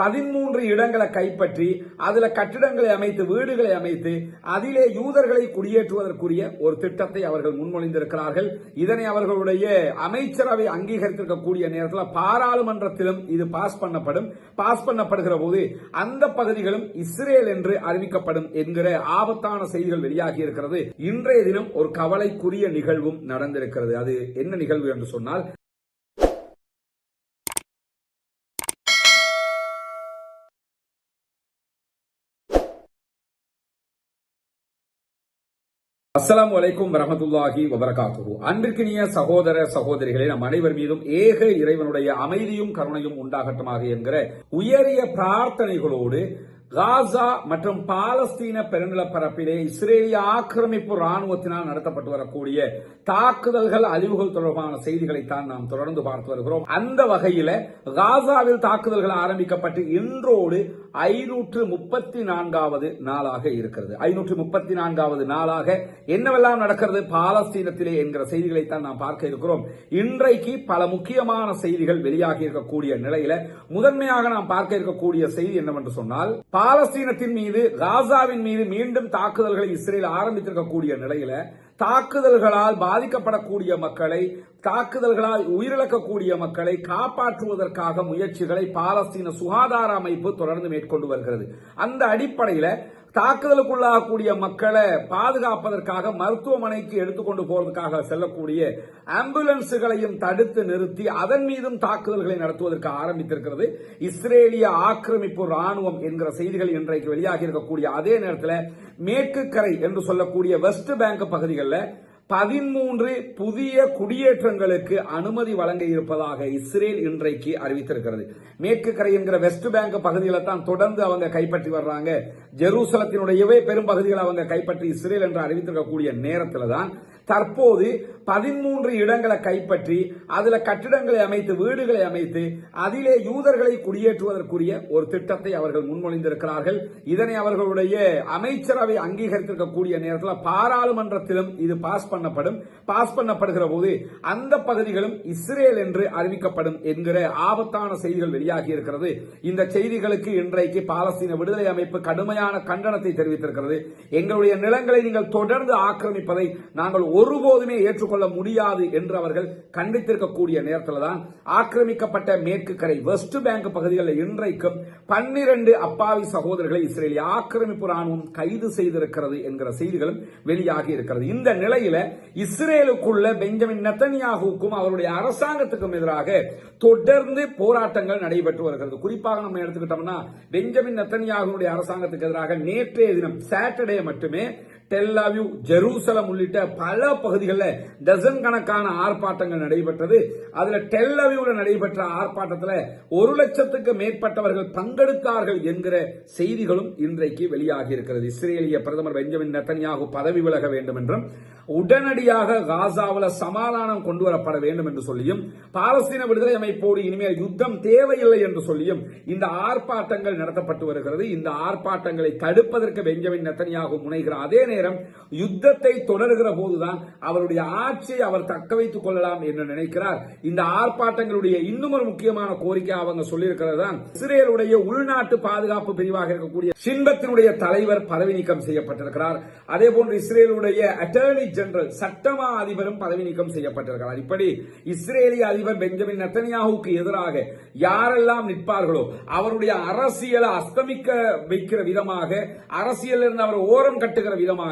பதிமூன்று இடங்களை கைப்பற்றி அதுல கட்டிடங்களை அமைத்து வீடுகளை அமைத்து அதிலே யூதர்களை குடியேற்றுவதற்குரிய ஒரு திட்டத்தை அவர்கள் முன்மொழிந்திருக்கிறார்கள். இதனை அவர்களுடைய அமைச்சரவை அங்கீகரித்திருக்கக்கூடிய நேரத்தில் பாராளுமன்றத்திலும் இது பாஸ் பண்ணப்படும். பாஸ் பண்ணப்படுகிற போது அந்த பகுதிகளும் இஸ்ரேல் என்று அறிவிக்கப்படும் என்கிற ஆபத்தான செய்திகள் வெளியாகி இருக்கிறது. இன்றைய தினம் ஒரு கவலைக்குரிய நிகழ்வும் நடந்திருக்கிறது. அது என்ன நிகழ்வு என்று சொன்னால் அஸ்லாம் வலைக்கும் வரஹமத்துல்லாஹி வபரகாத்து அன்பிற்கினிய சகோதர சகோதரிகளே நம் அனைவர் மீதும் ஏக இறைவனுடைய அமைதியும் கருணையும் உண்டாகட்டமாக என்கிற உயரிய பிரார்த்தனைகளோடு காசா மற்றும் பாலஸ்தீன பெருநிலப்பரப்பிலே இஸ்ரேலிய ஆக்கிரமிப்பு ராணுவத்தினால் நடத்தப்பட்டு வரக்கூடிய தாக்குதல்கள் அழிவுகள் தொடர்பான செய்திகளைத்தான் நாம் தொடர்ந்து பார்த்து வருகிறோம். அந்த வகையில காசாவில் தாக்குதல்கள் ஆரம்பிக்கப்பட்டு இன்றோடு ஐநூற்று முப்பத்தி நான்காவது நாளாக இருக்கிறது. ஐநூற்று முப்பத்தி நான்காவது நாளாக என்னவெல்லாம் நடக்கிறது? பாலஸ்தீனத்திலே என்கிற செய்திகளைத்தான் நாம் பார்க்க இருக்கிறோம். இன்றைக்கு பல முக்கியமான செய்திகள் வெளியாகி இருக்கக்கூடிய நிலையில முதன்மையாக நாம் பார்க்க இருக்கக்கூடிய செய்தி என்னவென்று சொன்னால் பாலஸ்தீனத்தின் மீது காசாவின் மீது மீண்டும் தாக்குதல்களை இஸ்ரேல் ஆரம்பித்திருக்கக்கூடிய நிலையில தாக்குதல்களால் பாதிக்கப்படக்கூடிய மக்களை தாக்குதல்களால் உயிரிழக்கக்கூடிய மக்களை காப்பாற்றுவதற்காக முயற்சிகளை பாலஸ்தீன சுகாதார அமைப்பு தொடர்ந்து மேற்கொண்டு வருகிறது. அந்த அடிப்படையில் தாக்குதலுக்குள்ளாகக்கூடிய மக்களை பாதுகாப்பதற்காக மருத்துவமனைக்கு எடுத்துக்கொண்டு போறதுக்காக செல்லக்கூடிய ஆம்புலன்ஸுகளையும் தடுத்து நிறுத்தி அதன் மீதும் தாக்குதல்களை நடத்துவதற்கு ஆரம்பித்திருக்கிறது. இஸ்ரேலிய ஆக்கிரமிப்பு ராணுவம் என்கிற செய்திகள் இன்றைக்கு வெளியாகி இருக்கக்கூடிய அதே நேரத்தில் மேற்கு கரை என்று சொல்லக்கூடிய வெஸ்ட் பேங்க் பகுதிகளில் பதிமூன்று புதிய குடியேற்றங்களுக்கு அனுமதி வழங்க இருப்பதாக இஸ்ரேல் இன்றைக்கு அறிவித்திருக்கிறது. மேற்கு கரை என்கிற வெஸ்ட் பேங்க் பகுதிகளை தான் தொடர்ந்து அவங்க கைப்பற்றி வர்றாங்க. ஜெருசலத்தினுடையவே பெரும் பகுதிகளை அவங்க கைப்பற்றி இஸ்ரேல் என்று அறிவித்திருக்கக்கூடிய நேரத்தில் தான் தற்போது பதிமூன்று இடங்களை கைப்பற்றி அதில் கட்டிடங்களை அமைத்து வீடுகளை அமைத்து அதிலே யூதர்களை குடியேற்றுவதற்குரிய ஒரு திட்டத்தை அவர்கள் முன்மொழிந்திருக்கிறார்கள். இதனை அவர்களுடைய அமைச்சரவை அங்கீகரித்திருக்கக்கூடிய நேரத்தில் பாராளுமன்றத்திலும் இது பாஸ் பண்ணப்படும். பாஸ் பண்ணப்படுகிற போது அந்த பகுதிகளும் இஸ்ரேல் என்று அறிவிக்கப்படும் என்கிற ஆபத்தான செய்திகள் வெளியாகி இருக்கிறது. இந்த செய்திகளுக்கு இன்றைக்கு பாலஸ்தீன விடுதலை அமைப்பு கடுமையான கண்டனத்தை தெரிவித்திருக்கிறது. எங்களுடைய நிலங்களை நீங்கள் தொடர்ந்து ஆக்கிரமிப்பதை நாங்கள் ஒருபோதுமே ஏற்றுக்கொள்ள முடியாது என்று அவர்கள் கண்டித்திருக்கக்கூடிய நேரத்தில் தான் ஆக்கிரமிக்கப்பட்ட மேற்கு கரை வெஸ்ட் பேங்க் பகுதிகளில் இன்றைக்கும் பன்னிரண்டு அப்பாவி சகோதரர்களை இஸ்ரேலிய ஆக்கிரமிப்பு ராணுவம் கைது செய்திருக்கிறது என்கிற செய்திகளும் வெளியாகி இருக்கிறது. இந்த நிலையில இஸ்ரேலுக்குள்ள பெஞ்சமின் நத்தனியாகுக்கும் அவருடைய அரசாங்கத்துக்கும் எதிராக தொடர்ந்து போராட்டங்கள் நடைபெற்று வருகிறது. குறிப்பாக நம்ம எடுத்துக்கிட்டோம்னா பெஞ்சமின் நத்தனியாகுடைய அரசாங்கத்துக்கு எதிராக நேற்றைய தினம் சாட்டர்டே மட்டுமே டெல்லாவியூ ஜெருசலம் உள்ளிட்ட பல பகுதிகளில் டசன் கணக்கான ஆர்ப்பாட்டங்கள் நடைபெற்றது. அதுல டெல்லாவியூவில் நடைபெற்ற ஆர்ப்பாட்டத்தில் ஒரு லட்சத்துக்கு மேற்பட்டவர்கள் பங்கெடுத்தார்கள் என்கிற செய்திகளும் இன்றைக்கு வெளியாகி இருக்கிறது. இஸ்ரேலிய பிரதமர் பெஞ்சமின் நெத்தன்யாகு பதவி விலக வேண்டும் என்றும் உடனடியாக காசாவில் சமாதானம் கொண்டு வரப்பட வேண்டும் என்று சொல்லியும் பாலஸ்தீன விடுதலை அமைப்போடு இனிமேல் யுத்தம் தேவையில்லை என்று சொல்லியும் இந்த ஆர்ப்பாட்டங்கள் நடத்தப்பட்டு வருகிறது. இந்த ஆர்ப்பாட்டங்களை தடுப்பதற்கு பெஞ்சமின் நெத்தனியாக முனைகிற அதே நேரம் நேரம் யுத்தத்தை தொடர்கிற போதுதான் அவருடைய ஆட்சியை அவர் தக்க வைத்துக் கொள்ளலாம் என்று நினைக்கிறார். இந்த ஆர்ப்பாட்டங்களுடைய இன்னும் ஒரு முக்கியமான கோரிக்கை அவங்க சொல்லியிருக்கிறது தான் இஸ்ரேலுடைய உள்நாட்டு பாதுகாப்பு பிரிவாக இருக்கக்கூடிய சின்பத்தினுடைய தலைவர் பதவி நீக்கம் செய்யப்பட்டிருக்கிறார். அதே போன்று இஸ்ரேலுடைய அட்டர்னி ஜெனரல் சட்டமா அதிபரும் பதவி நீக்கம் செய்யப்பட்டிருக்கிறார். இப்படி இஸ்ரேலிய அதிபர் பெஞ்சமின் நெத்தனியாவுக்கு எதிராக யாரெல்லாம் நிற்பார்களோ அவருடைய அரசியலை அஸ்தமிக்க வைக்கிற விதமாக அரசியலிருந்து அவர் ஓரம் கட்டுகிற விதமாக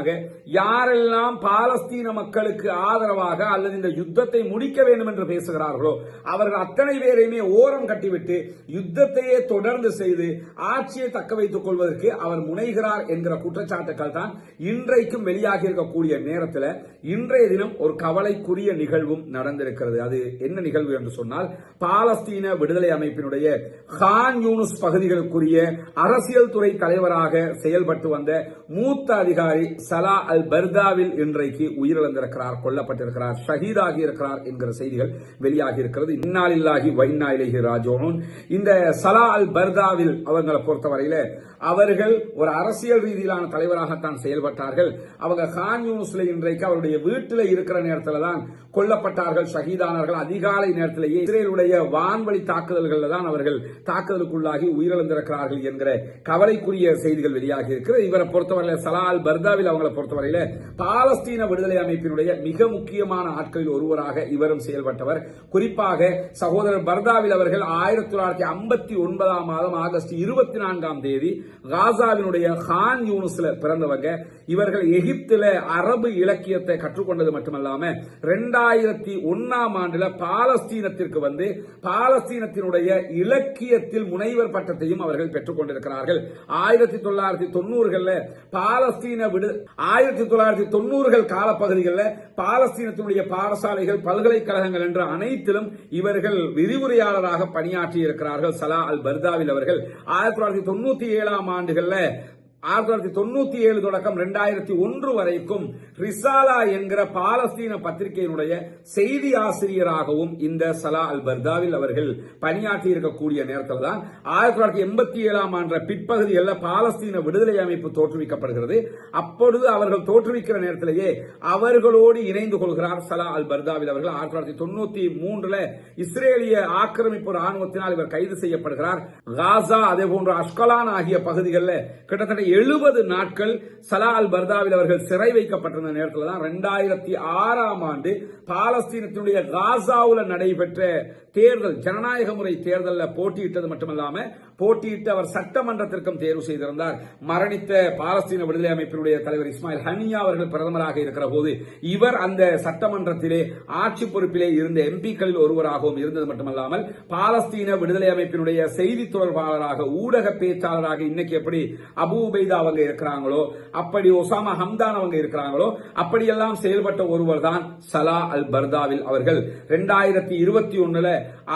யாரெல்லாம் பாலஸ்தீன மக்களுக்கு ஆதரவாக அல்லது இந்த யுத்தத்தை முடிக்க வேண்டும் என்று பேசுகிறார்களோ அவர்கள் அத்தனை பேரையுமே ஓரம் கட்டிவிட்டு யுத்தத்தையே தொடர்ந்து செய்து ஆட்சியை தக்க வைத்துக் கொள்வதற்கு அவர் முனைகிறார் என்கிற குற்றச்சாட்டுக்கள் தான் இன்றைக்கும் வெளியாகி இருக்கக்கூடிய நேரத்தில் இன்றைய தினம் ஒரு கவலைக்குரிய நிகழ்வும் நடந்திருக்கிறது. அது என்ன நிகழ்வு என்று சொன்னால் பாலஸ்தீன விடுதலை அமைப்பினுடைய ஹான் யூனுஸ் பகுதிகளுக்குரிய அரசியல் துறை தலைவராக செயல்பட்டு வந்த மூத்த அதிகாரி சலா அல் பர்தாவில் இன்றைக்கு உயிரிழந்திருக்கிறார் கொல்லப்பட்டிருக்கிறார் ஷஹீதாகி இருக்கிறார் என்கிற செய்திகள் வெளியாகி இருக்கிறது இந்நாளில்லாகி வைநாயிலேஹி ராஜோனும் இந்த சலா அல் பர்தாவில் அவங்களை பொறுத்தவரையில அவர்கள் ஒரு அரசியல் ரீதியிலான தலைவராகத்தான் செயல்பட்டார்கள். அவங்க ஹான் யூனிஸ்ல இன்றைக்கு அவருடைய வீட்டில் இருக்கிற நேரத்தில் தான் கொல்லப்பட்டார்கள் ஷஹீதானார்கள் அதிகாலை நேரத்திலேயே இஸ்ரேலுடைய வான்வழி தாக்குதல்களில் தான் அவர்கள் தாக்குதலுக்குள்ளாகி உயிரிழந்திருக்கிறார்கள் என்கிற கவலைக்குரிய செய்திகள் வெளியாகி இருக்கிறது இவரை பொறுத்தவரையில் சலா அல் பர்தாவில் அவங்களை பொறுத்தவரையில பாலஸ்தீன விடுதலை அமைப்பினுடைய மிக முக்கியமான ஆட்களில் ஒருவராக இவரும் செயல்பட்டவர். குறிப்பாக சகோதரர் பர்தாவில் அவர்கள் ஆயிரத்தி தொள்ளாயிரத்தி ஐம்பத்தி ஒன்பதாம் மாதம் ஆகஸ்ட் இருபத்தி நான்காம் தேதி காசாவினுடைய ஹான் யூனிஸ்ல பிறந்தவங்க. இவர்கள் எகிப்துல அரபு இலக்கியத்தை கற்றுக்கொண்டது மட்டுமல்லாம ரெண்டாயிரத்தி ஒன்னாம் ஆண்டுல பாலஸ்தீனத்திற்கு வந்து பாலஸ்தீனத்தினுடைய இலக்கியத்தில் முனைவர் பட்டத்தையும் அவர்கள் பெற்றுக் கொண்டிருக்கிறார்கள் ஆயிரத்தி தொள்ளாயிரத்தி தொண்ணூறுகள்ல பாலஸ்தீன விடு ஆயிரத்தி தொள்ளாயிரத்தி தொண்ணூறுகள் காலப்பகுதிகளில் பாலஸ்தீனத்தினுடைய பாடசாலைகள் பல்கலைக்கழகங்கள் என்ற அனைத்திலும் இவர்கள் விரிவுரையாளராக பணியாற்றி இருக்கிறார்கள் சலா அல் பர்தாவில் அவர்கள். ஆயிரத்தி தொள்ளாயிரத்தி தொண்ணூத்தி ஏழாம் ஆண்டுகள்ல ஆயிரத்தி தொள்ளாயிரத்தி தொண்ணூத்தி ஏழு தொடக்கம் ரெண்டாயிரத்தி ஒன்று வரைக்கும் ரிசாலா என்கிற பாலஸ்தீன பத்திரிகையினுடைய செய்தி ஆசிரியராகவும் இந்த சலா அல் பர்தாவில் அவர்கள் பணியாற்றி இருக்கக்கூடிய நேரத்தில் தான் ஆயிரத்தி தொள்ளாயிரத்தி எண்பத்தி ஏழாம் ஆண்டு பிற்பகுதியில் பாலஸ்தீன விடுதலை அமைப்பு தோற்றுவிக்கப்படுகிறது. அப்பொழுது அவர்கள் தோற்றுவிக்கிற நேரத்திலேயே அவர்களோடு இணைந்து கொள்கிறார் சலா அல் பர்தாவில் அவர்கள். ஆயிரத்தி தொள்ளாயிரத்தி தொண்ணூத்தி மூன்றுல இஸ்ரேலிய ஆக்கிரமிப்பு ராணுவத்தினால் இவர் கைது செய்யப்படுகிறார். காசா அதே போன்ற அஷ்கலான் ஆகிய பகுதிகளில் கிட்டத்தட்ட எழுபது நாட்கள் சலா அல் பர்தாவில் அவர்கள் சிறை வைக்கப்பட்டிருந்த நேரத்தில் தான் ரெண்டாயிரத்தி ஆறாம் ஆண்டு பாலஸ்தீனத்தினுடைய காசாவில் நடைபெற்ற தேர்தல் ஜனநாயக முறை தேர்தலில் போட்டியிட்டது மட்டுமல்லாமல் போட்டியிட்டு அவர் சட்டமன்றத்திற்கும் தேர்வு செய்திருந்தார். மரணித்த பாலஸ்தீன விடுதலை அமைப்பினுடைய தலைவர் இஸ்மாயில் ஹனியா அவர்கள் பிரதமராக இருக்கிற போது இவர் அந்த சட்டமன்றத்திலே ஆட்சி பொறுப்பிலே இருந்த எம்பிக்களில் ஒருவராகவும் இருந்தது மட்டுமல்லாமல் பாலஸ்தீன விடுதலை அமைப்பினுடைய செய்தி தொடர்பாளராக ஊடக பேச்சாளராக இன்னைக்கு எப்படி அபூபை உபைதா அவங்க இருக்கிறாங்களோ அப்படி ஒசாமா ஹம்தான் அவங்க இருக்கிறாங்களோ அப்படியெல்லாம் செயல்பட்ட ஒருவர் தான் சலா அல் பர்தாவில் அவர்கள். ரெண்டாயிரத்தி இருபத்தி ஒண்ணுல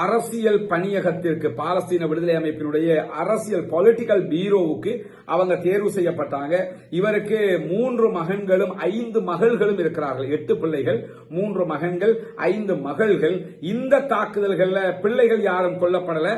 அரசியல் பணியகத்திற்கு பாலஸ்தீன விடுதலை அமைப்பினுடைய அரசியல் பொலிட்டிக்கல் பீரோவுக்கு அவங்க தேர்வு செய்யப்பட்டாங்க. இவருக்கு மூன்று மகன்களும் ஐந்து மகள்களும் இருக்கிறார்கள். எட்டு பிள்ளைகள் மூன்று மகன்கள் ஐந்து மகள்கள். இந்த தாக்குதல்கள்ல பிள்ளைகள் யாரும் கொல்லப்படல.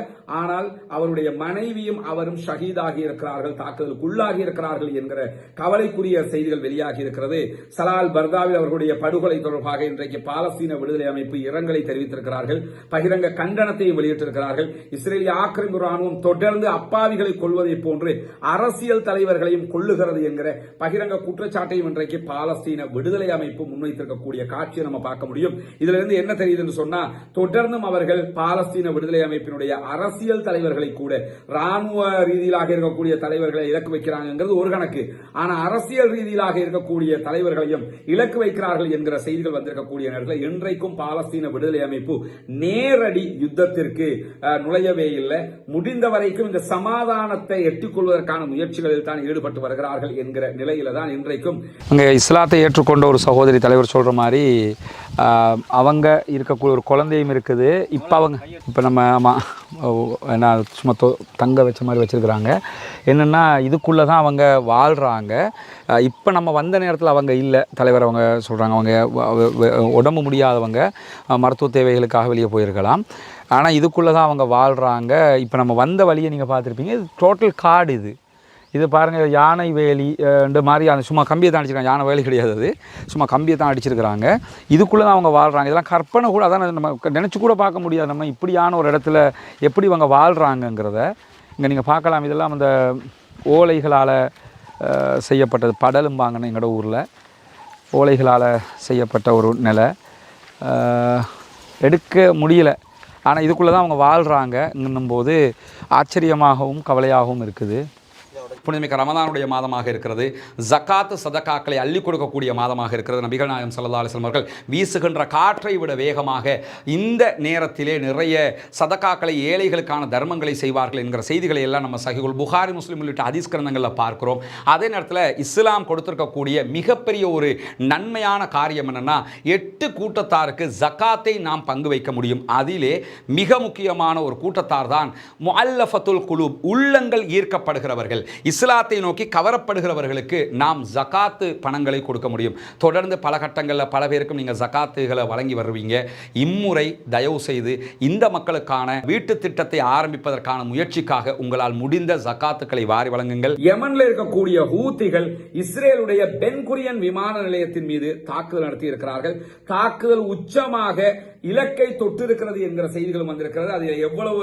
ஆனால் அவருடைய மனைவியும் அவரும் ஷஹீதாகி இருக்கிறார்கள். தாக்குதலுக்கு உள்ளாகி இருக்கிறார்கள் என்கிற கவலைக்குரிய செய்திகள் வெளியாகி இருக்கிறது. சலால் பர்தாவில் அவர்களுடைய படுகொலை தொடர்பாக இன்றைக்கு பாலஸ்தீன விடுதலை அமைப்பு இரங்கலை தெரிவித்திருக்கிறார்கள். பகிரங்க கண்டனத்தையும் வெளியிட்டிருக்கிறார்கள். இஸ்ரேலிய ஆக்கிரமிப்பு ராணுவம் தொடர்ந்து அப்பாவிகளை கொள்வதை போன்று அரசியல் தலைவர்களையும் கொள்ளுகிறது என்கிற பகிரங்க குற்றச்சாட்டையும் இன்றைக்கு பாலஸ்தீன விடுதலை அமைப்பு முன்வைத்திருக்கக்கூடிய காட்சியை நம்ம பார்க்க முடியும். இதுல இருந்து என்ன தெரியுது என்று சொன்னா தொடர்ந்தும் அவர்கள் பாலஸ்தீன விடுதலை அமைப்பினுடைய அரசியல் தலைவர்களை கூட ராணுவ ரீதியிலாக இருக்கக்கூடிய தலைவர்களை இலக்கு வைக்கிறாங்கிறது ஒரு கணக்கு. ஆனா அரசியல் ரீதியிலாக இருக்கக்கூடிய தலைவர்களையும் இலக்கு வைக்கிறார்கள் என்கிற செய்திகள் வந்திருக்கக்கூடிய நேரத்தில் இன்றைக்கும் பாலஸ்தீன விடுதலை அமைப்பு நேரடி யுத்தத்திற்கு நுழையவே இல்லை. முடிந்த வரைக்கும் இந்த சமாதானத்தை எட்டிக்கொள்வதற்கான முயற்சிகளில் தான் ஈடுபட்டு வருகிறார்கள் என்கிற நிலையில தான் இன்றைக்கும் அங்கே இஸ்லாத்தை ஏற்றுக்கொண்ட ஒரு சகோதரி தலைவர் சொல்கிற மாதிரி அவங்க இருக்கக்கூடிய ஒரு குழந்தையும் இருக்குது. இப்போ அவங்க இப்போ நம்ம ஆமாம் என்ன சும்மா தொ தங்க வச்ச மாதிரி வச்சுருக்குறாங்க. என்னென்னா இதுக்குள்ளே தான் அவங்க வாழ்கிறாங்க இப்போ நம்ம வந்த நேரத்தில் அவங்க இல்லை. தலைவர் அவங்க சொல்கிறாங்க அவங்க உடம்பு முடியாதவங்க மருத்துவ தேவைகளுக்காக வெளியே போயிருக்கலாம். ஆனால் இதுக்குள்ளே தான் அவங்க வாழ்கிறாங்க இப்போ நம்ம வந்த வழியை நீங்கள் பார்த்துருப்பீங்க. இது டோட்டல் காடு இது. இது பாருங்கள் யானை வேலி அஹ், இந்த மாதிரியான சும்மா கம்பியை தான் அடிச்சிருக்காங்க. யானை வேலி கிடையாது அது. சும்மா கம்பியை தான் அடிச்சிருக்கிறாங்க. இதுக்குள்ளே தான் அவங்க வாழ்கிறாங்க இதெல்லாம் கற்பனை கூட அதான் நம்ம நினச்சி கூட பார்க்க முடியாது. நம்ம இப்படியான ஒரு இடத்துல எப்படி இவங்க வாழ்கிறாங்கங்கிறத இங்கே நீங்கள் பார்க்கலாம். இதெல்லாம் அந்த ஓலைகளால் செய்யப்பட்டது. படலும்பாங்கன்னு எங்களோட ஊரில். ஓலைகளால் செய்யப்பட்ட ஒரு நிலை. எடுக்க முடியல. ஆனால் இதுக்குள்ளே தான் அவங்க வாழ்கிறாங்க போது ஆச்சரியமாகவும் கவலையாகவும் இருக்குது. புனிதமிக்க ரமதானுடைய மாதமாக இருக்கிறது. ஜக்காத்து சதக்காக்களை அள்ளி கொடுக்கக்கூடிய மாதமாக இருக்கிறது. நபிகள் நாயகம் சல்லா அலைஹி அவர்கள் வீசுகின்ற காற்றை விட வேகமாக இந்த நேரத்திலே நிறைய சதக்காக்களை ஏழைகளுக்கான தர்மங்களை செய்வார்கள் என்கிற செய்திகளை எல்லாம் நம்ம சஹிகுல் புகாரி முஸ்லீம் உள்ளிட்ட ஹதீஸ் கிரந்தங்களில் பார்க்கிறோம். அதே நேரத்தில் இஸ்லாம் கொடுத்திருக்கக்கூடிய மிகப்பெரிய ஒரு நன்மையான காரியம் என்னென்னா எட்டு கூட்டத்தாருக்கு ஜக்காத்தை நாம் பங்கு வைக்க முடியும். அதிலே மிக முக்கியமான ஒரு கூட்டத்தார் தான் முஅல்லஃபத்துல் குலூப் உள்ளங்கள் ஈர்க்கப்படுகிறவர்கள். இஸ்லாத்தை நோக்கி கவரப்படுகிறவர்களுக்கு நாம் ஜகாத்து பணங்களை கொடுக்க முடியும். தொடர்ந்து பல கட்டங்களில் பல பேருக்கும் நீங்கள் ஜகாத்துகளை வழங்கி வருவீங்க. இம்முறை தயவு செய்து இந்த மக்களுக்கான வீட்டு திட்டத்தை ஆரம்பிப்பதற்கான முயற்சிக்காக உங்களால் முடிந்த ஜகாத்துக்களை வாரி வழங்குங்கள். யமன்ல இருக்கக்கூடிய ஹூத்திகள் இஸ்ரேலுடைய பென்குரியன் விமான நிலையத்தின் மீது தாக்குதல் நடத்தி இருக்கிறார்கள் தாக்குதல் உச்சமாக இலக்கை தொட்டிருக்கிறது என்கிற செய்திகளும் வந்திருக்கிறது. அது எவ்வளவு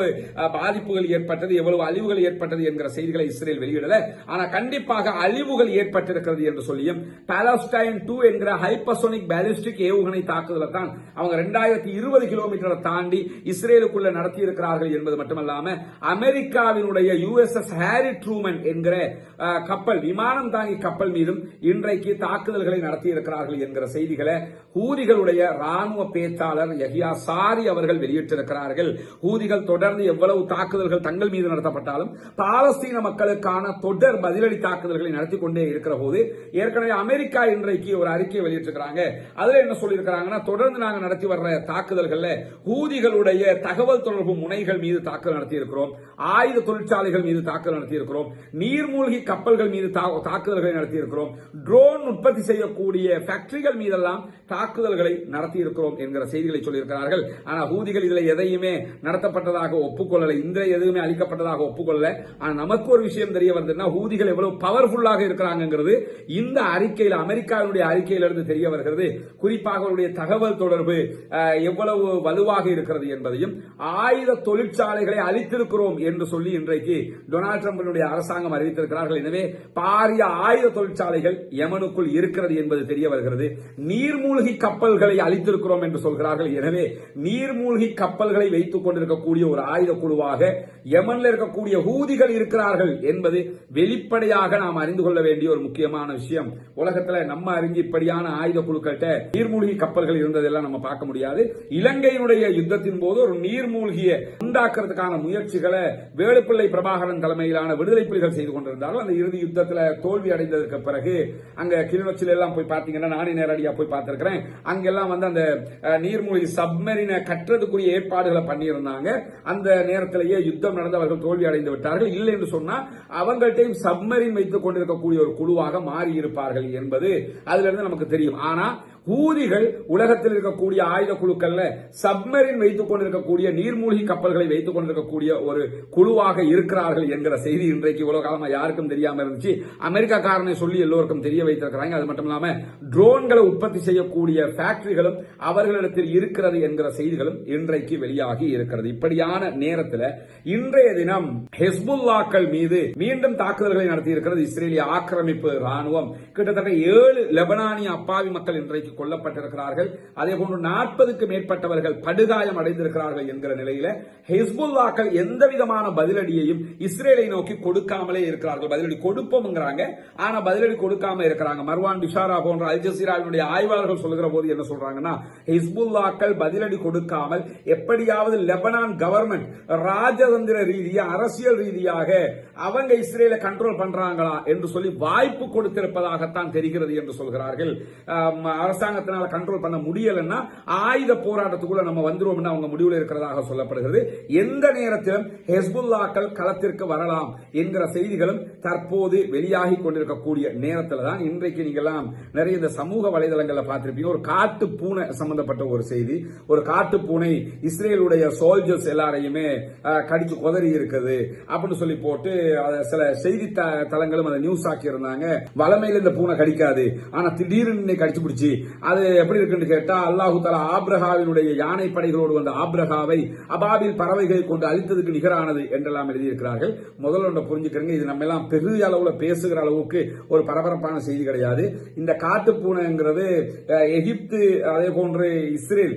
பாதிப்புகள் ஏற்பட்டது எவ்வளவு அழிவுகள் ஏற்பட்டது என்கிற செய்திகளை இஸ்ரேல் வெளியிடல. ஆனா கண்டிப்பாக அழிவுகள் ஏற்பட்டிருக்கிறது என்று சொல்லியும் பாலஸ்டைன் டூ என்கிற ஹைப்பசோனிக் பேலிஸ்டிக் ஏவுகணை தாக்குதலை தான் அவங்க ரெண்டாயிரத்தி இருபது கிலோமீட்டரை தாண்டி இஸ்ரேலுக்குள்ள நடத்தி இருக்கிறார்கள் என்பது மட்டுமல்லாம அமெரிக்காவினுடைய யுஎஸ்எஸ் ஹாரி ட்ரூமன் என்கிற அஹ், கப்பல் விமானம் தாங்கி கப்பல் மீதும் இன்றைக்கு தாக்குதல்களை நடத்தி இருக்கிறார்கள் என்கிற செய்திகளை ஹூதிகளுடைய ராணுவ பேச்சாளர் யஹியா சாரி அவர்கள் வெளியிட்டிருக்கிறார்கள். ஹூதிகள் தொடர்ந்து எவ்வளவு தாக்குதல்கள் தங்கள் மீது நடத்தப்பட்டாலும் பாலஸ்தீன மக்களுக்கான தொடர் பதிலடி தாக்குதல்களை நடத்தி கொண்டே இருக்கிற போது ஏற்கனவே அமெரிக்கா இன்றைக்கு ஒரு அறிக்கையை வெளியிட்டிருக்கிறாங்க. அதுல என்ன சொல்லியிருக்கிறாங்கன்னா தொடர்ந்து நாங்க நடத்தி வர்ற தாக்குதல்கள்ல ஹூதிகளுடைய தகவல் தொடர்பு முனைகள் மீது தாக்குதல் நடத்தி இருக்கிறோம் ஆயுத தொழிற்சாலைகள் மீது தாக்குதல் நடத்தி இருக்கிறோம் நீர்மூழ்கி கப்பல்கள் மீது தாக்குதல்களை நடத்தி இருக்கிறோம் ட்ரோன் உற்பத்தி செய்யக்கூடிய ஃபேக்டரிகள் மீதெல்லாம் தாக்குதல்களை நடத்தி இருக்கிறோம் என்கிற செய்திகளை சொல்லியிருக்கிறார்கள். ஆனால் ஹூதிகள் இதில் எதையுமே நடத்தப்பட்டதாக ஒப்புக்கொள்ளலை. இந்த எதுவுமே அளிக்கப்பட்டதாக ஒப்புக்கொள்ளல. ஆனால் நமக்கு ஒரு விஷயம் தெரிய வருதுன்னா ஹூதிகள் எவ்வளவு பவர்ஃபுல்லாக இருக்கிறாங்கிறது இந்த அறிக்கையில் அமெரிக்காவினுடைய அறிக்கையிலிருந்து தெரிய வருகிறது. குறிப்பாக அவருடைய தகவல் தொடர்பு எவ்வளவு வலுவாக இருக்கிறது என்பதையும் ஆயுத தொழிற்சாலைகளை அளித்திருக்கிறோம் என்று சொல்லி இன்றைக்கு டொனால்டு ட்ரம்பினுடைய அரசாங்கம் அறிவித்திருக்கிறார்கள். எனவே பாரிய ஆயுத தொழிற்சாலைகள் யமனுக்குள் இருக்கிறது என்பது தெரிய வருகிறது. நீர்மூழ்கி கப்பல்களை அளித்திருக்கிறோம் என்று சொல்கிறார்கள். எனவே நீர்மூழ்கி கப்பல்களை வைத்துக் கொண்டிருக்கக்கூடிய ஒரு ஆயுத குழுவாக யமன்ல இருக்கக்கூடிய ஹூதிகள் இருக்கிறார்கள் என்பது வெளிப்படையாக நாம் அறிந்து கொள்ள வேண்டிய ஒரு முக்கியமான விஷயம். உலகத்துல நம்ம அறிஞ்சு இப்படியான ஆயுத குழுக்கள்கிட்ட நீர்மூழ்கி கப்பல்கள் இருந்ததெல்லாம் நம்ம பார்க்க முடியாது. இலங்கையினுடைய யுத்தத்தின் போது ஒரு நீர்மூழ்கிய உண்டாக்குறதுக்கான முயற்சிகளை வேலுப்பிள்ளை பிரபாகரன் தலைமையிலான விடுதலை புலிகள் செய்து கொண்டிருந்தாலும் அந்த இறுதி யுத்தத்துல தோல்வி அடைந்ததற்கு பிறகு அங்க கிளிநொச்சியில எல்லாம் போய் பார்த்தீங்கன்னா நானே நேரடியா போய் பார்த்திருக்கிறேன். அங்கெல்லாம் வந்து அந்த நீர்மூழ்கி சப்மரினை கட்டுறதுக்குரிய ஏற்பாடுகளை பண்ணியிருந்தாங்க. அந்த நேரத்திலேயே யுத்தம் நடந்து அவர்கள் தோல்வி அடைந்து விட்டார்கள். இல்லை என்று சொன்னா அவங்கள்ட்டையும் சப்மரின் வைத்துக் கொண்டிருக்கக்கூடிய ஒரு குழுவாக மாறி இருப்பார்கள் என்பது அதுல இருந்து நமக்கு தெரியும். ஆனா ஊதிகள் உலகத்தில் இருக்கக்கூடிய ஆயுத குழுக்கள்ல சப்மரின் வைத்துக் கொண்டிருக்கக்கூடிய நீர்மூழ்கி கப்பல்களை வைத்துக் கொண்டிருக்கக்கூடிய ஒரு குழுவாக இருக்கிறார்கள் என்கிற செய்தி இன்றைக்கு இவ்வளவு காலமா யாருக்கும் தெரியாம இருந்துச்சு. அமெரிக்கா காரனை சொல்லி எல்லோருக்கும் தெரிய வைத்திருக்கிறாங்க. அது மட்டும் இல்லாம ட்ரோன்களை உற்பத்தி செய்யக்கூடிய ஃபேக்டரிகளும் அவர்களிடத்தில் இருக்கிறது என்கிற செய்திகளும் இன்றைக்கு வெளியாகி இருக்கிறது. இப்படியான நேரத்தில் இன்றைய தினம் ஹெஸ்புல்லாக்கள் மீது மீண்டும் தாக்குதல்களை நடத்தி இருக்கிறது இஸ்ரேலிய ஆக்கிரமிப்பு ராணுவம் கிட்டத்தட்ட ஏழு லெபனானிய அப்பாவி மக்கள் இன்றைக்கு கொல்லப்பட்டிருக்கிறார்கள். அதே போன்று நாற்பதுக்கு மேற்பட்டவர்கள் படுகாயம் அடைந்திருக்கிறார்கள் என்கிற நிலையில ஹிஸ்புல்லாக்கள் எந்த விதமான பதிலடியையும் இஸ்ரேலை நோக்கி கொடுக்காமலே இருக்கிறார்கள். பதிலடி கொடுப்போம்ங்கிறாங்க. ஆனா பதிலடி கொடுக்காம இருக்கிறாங்க. மர்வான் பிஷாரா போன்ற அல் ஜசீராவினுடைய ஆய்வாளர்கள் சொல்லுகிற போது என்ன சொல்றாங்கன்னா ஹிஸ்புல்லாக்கள் பதிலடி கொடுக்காமல் எப்படியாவது லெபனான் கவர்மெண்ட் ராஜதந்திர ரீதியாக அரசியல் ரீதியாக அவங்க இஸ்ரேலை கண்ட்ரோல் பண்றாங்களா என்று சொல்லி வாய்ப்பு கொடுத்திருப்பதாகத்தான் தெரிகிறது என்று சொல்கிறார்கள். அரசாங்கத்தினால் அரசாங்கத்தினால கண்ட்ரோல் பண்ண முடியலன்னா ஆயுத போராட்டத்துக்குள்ள நம்ம வந்துருவோம்னு அவங்க முடிவில் இருக்கிறதாக சொல்லப்படுகிறது. எந்த நேரத்திலும் ஹெஸ்புல்லாக்கள் களத்திற்கு வரலாம் என்கிற செய்திகளும் தற்போது வெளியாகி கொண்டிருக்கக்கூடிய நேரத்தில் தான் இன்றைக்கு நீங்கெல்லாம் நிறைய இந்த சமூக வலைதளங்களில் பார்த்திருப்பீங்க. ஒரு காட்டு பூனை சம்பந்தப்பட்ட ஒரு செய்தி. ஒரு காட்டு பூனை இஸ்ரேலுடைய சோல்ஜர்ஸ் எல்லாரையுமே கடிச்சு குதறி இருக்குது அப்படின்னு சொல்லி போட்டு சில செய்தி தளங்களும் அதை நியூஸ் ஆக்கி இருந்தாங்க வளமையில இந்த பூனை கடிக்காது. ஆனா திடீர்னு கடிச்சு பிடிச்சி அது எப்படி இருக்குன்னு கேட்டா அல்லாஹு தலா ஆப்ரஹாவினுடைய யானை படைகளோடு வந்த ஆப்ரஹாவை அபாபில் பறவைகளை கொண்டு அழித்ததுக்கு நிகரானது என்றெல்லாம் எழுதியிருக்கிறார்கள். முதல்ல ஒன்றை புரிஞ்சுக்கிறீங்க. இது நம்ம எல்லாம் பெரிய அளவுல பேசுகிற அளவுக்கு ஒரு பரபரப்பான செய்தி கிடையாது. இந்த காட்டு பூனைங்கிறது எகிப்து அதே போன்று இஸ்ரேல்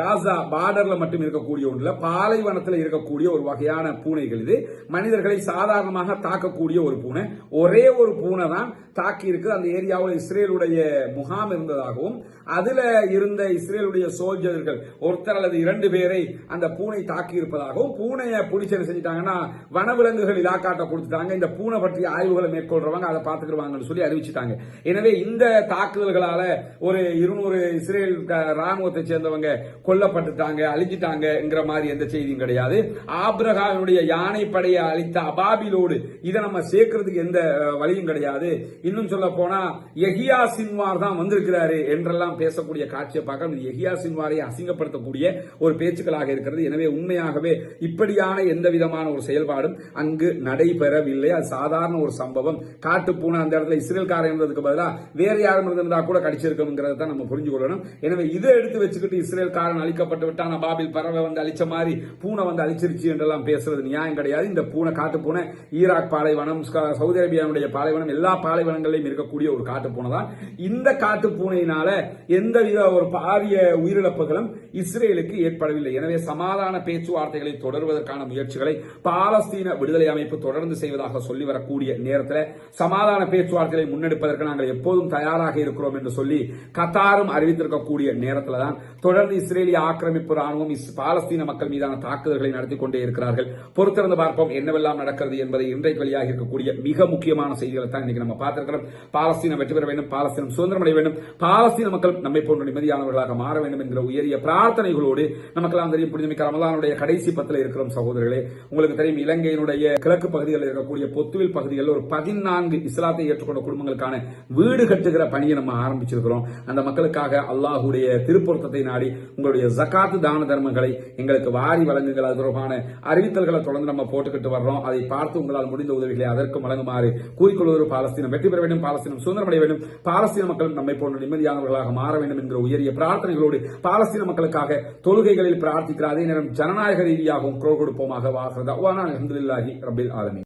காசா பார்டர்ல மட்டும் இருக்கக்கூடிய ஒன்றுல பாலைவனத்தில் இருக்கக்கூடிய ஒரு வகையான பூனைகள் இது. மனிதர்களை சாதாரண சாதாரணமாக தாக்கக்கூடிய ஒரு பூனை. ஒரே ஒரு பூனை தான் தாக்கி அந்த ஏரியாவில் இஸ்ரேலுடைய முகாம் இருந்ததாகவும் அதுல இருந்த இஸ்ரேலுடைய சோல்ஜர்கள் ஒருத்தர் அல்லது இரண்டு பேரை அந்த பூனை தாக்கி இருப்பதாகவும் பூனையை பிடிச்சு செஞ்சிட்டாங்கன்னா வனவிலங்குகள் இலாக்காட்ட கொடுத்துட்டாங்க. இந்த பூனை பற்றிய ஆய்வுகளை மேற்கொள்றவங்க அதை பார்த்துக்கிடுவாங்கன்னு சொல்லி அறிவிச்சிட்டாங்க. எனவே இந்த தாக்குதல்களால ஒரு இருநூறு இஸ்ரேல் க- ராணுவத்தை சேர்ந்தவங்க கொல்லப்பட்டுட்டாங்க அழிஞ்சிட்டாங்கங்கிற மாதிரி எந்த செய்தியும் கிடையாது. ஆப்ரஹாமுடைய யானை படையை அழித்த அபாபிலோ கூடு இதை நம்ம சேர்க்கறதுக்கு எந்த வழியும் கிடையாது. இன்னும் சொல்ல போனா எஹியா சின்வார் தான் வந்திருக்கிறாரு என்றெல்லாம் பேசக்கூடிய காட்சியை பார்க்க எஹியா சின்வாரை அசிங்கப்படுத்தக்கூடிய ஒரு பேச்சுக்களாக இருக்கிறது. எனவே உண்மையாகவே இப்படியான எந்த விதமான ஒரு செயல்பாடும் அங்கு நடைபெறவில்லை. அது சாதாரண ஒரு சம்பவம். காட்டு பூனை அந்த இடத்துல இஸ்ரேல்காரன் இருந்ததுக்கு பதிலாக வேற யாரும் இருந்திருந்தா கூட கடிச்சிருக்குங்கிறத தான் நம்ம புரிஞ்சு கொள்ளணும். எனவே இதை எடுத்து வச்சுக்கிட்டு இஸ்ரேல்காரன் அழிக்கப்பட்டு விட்டான. பாபில் பறவை வந்து அழிச்ச மாதிரி பூனை வந்து அழிச்சிருச்சு என்றெல்லாம் பேசுறது நியாயம் கிடையாது. இந்த பூனை காட்டு பூனை ஈராக் பாலைவனம் சவுதி அரேபியாவுடைய பாலைவனம் எல்லா பாலைவனங்களிலும் இருக்கக்கூடிய ஒரு காட்டு பூனை தான் இந்த காட்டு பூனையினால எந்தவித ஒரு பாரிய உயிரிழப்புகளும் இஸ்ரேலுக்கு ஏற்படவில்லை. எனவே சமாதான பேச்சுவார்த்தைகளை தொடர்வதற்கான முயற்சிகளை பாலஸ்தீன விடுதலை அமைப்பு தொடர்ந்து செய்வதாக சொல்லி வரக்கூடிய நேரத்தில் சமாதான பேச்சுவார்த்தைகளை முன்னெடுப்பதற்கு நாங்கள் எப்போதும் தயாராக இருக்கிறோம் என்று சொல்லி கத்தாரும் அறிவித்திருக்கக்கூடிய நேரத்தில் தான் தொடர்ந்து இஸ்ரேலிய ஆக்கிரமிப்பு ராணுவம் பாலஸ்தீன மக்கள் மீதான தாக்குதல்களை நடத்தி கொண்டே இருக்கிறார்கள். பொறுத்திருந்து பார்ப்போம் என்னவெல்லாம் நடக்கிறது என்பதை இன்றைக்கு வெளியாக இருக்கக்கூடிய மிக முக்கியமான செய்திகளை தான் இன்னைக்கு நம்ம பார்த்திருக்கிறோம். பாலஸ்தீனம் வெற்றி பெற வேண்டும் பாலஸ்தீனம் சுதந்திரம் அடைய வேண்டும் பாலஸ்தீன மக்கள் நம்மை போன்ற நிம்மதியானவர்களாக மாற வேண்டும் என்கிற உயரிய பிரார்த்தனைகளோடு நமக்கெல்லாம் தெரியும். புனிதமிக்க ரமலானுடைய கடைசி பத்தில் இருக்கிறோம் சகோதரர்களே. உங்களுக்கு தெரியும் இலங்கையினுடைய கிழக்கு பகுதிகளில் இருக்கக்கூடிய பொத்துவில் பகுதிகளில் ஒரு பதினான்கு இஸ்லாத்தை ஏற்றுக்கொண்ட குடும்பங்களுக்கான வீடு கட்டுகிற பணியை நம்ம ஆரம்பிச்சிருக்கிறோம். அந்த மக்களுக்காக அல்லாஹுடைய திருப்பொருத்தத்தை நாடி உங்களுடைய ஜக்காத்து தான தர்மங்களை எங்களுக்கு வாரி வழங்குங்கள். அது தொடர்பான அறிவித்தல்களை தொடர்ந்து நம்ம போட்டுக்கிட்டு வர்றோம். அதை பார்த்து உங்களால் முடிந்த உதவிகளை அதற்கும் வழங்குமாறு கூறிக்கொள்வது பாலஸ்தீனம். வெற்றி பெற வேண்டும் பாலஸ்தீனம் சுதந்திரம் அடைய வேண்டும். பாலஸ்தீன மக்களும் நம்மை போன்ற நிம்மதியானவர்களாக மாற வேண்டும் என்கிற உயரிய பிரார்த்தனைகளோடு பாலஸ்தீன மக்களுக்காக தொழுகைகளில் பிரார்த்திக்கிற அதே நேரம் ஜனநாயக ரீதியாகவும் குரல் கொடுப்போமாக வாசல் அஹமதுல்லாஹி ரபில் ஆலமி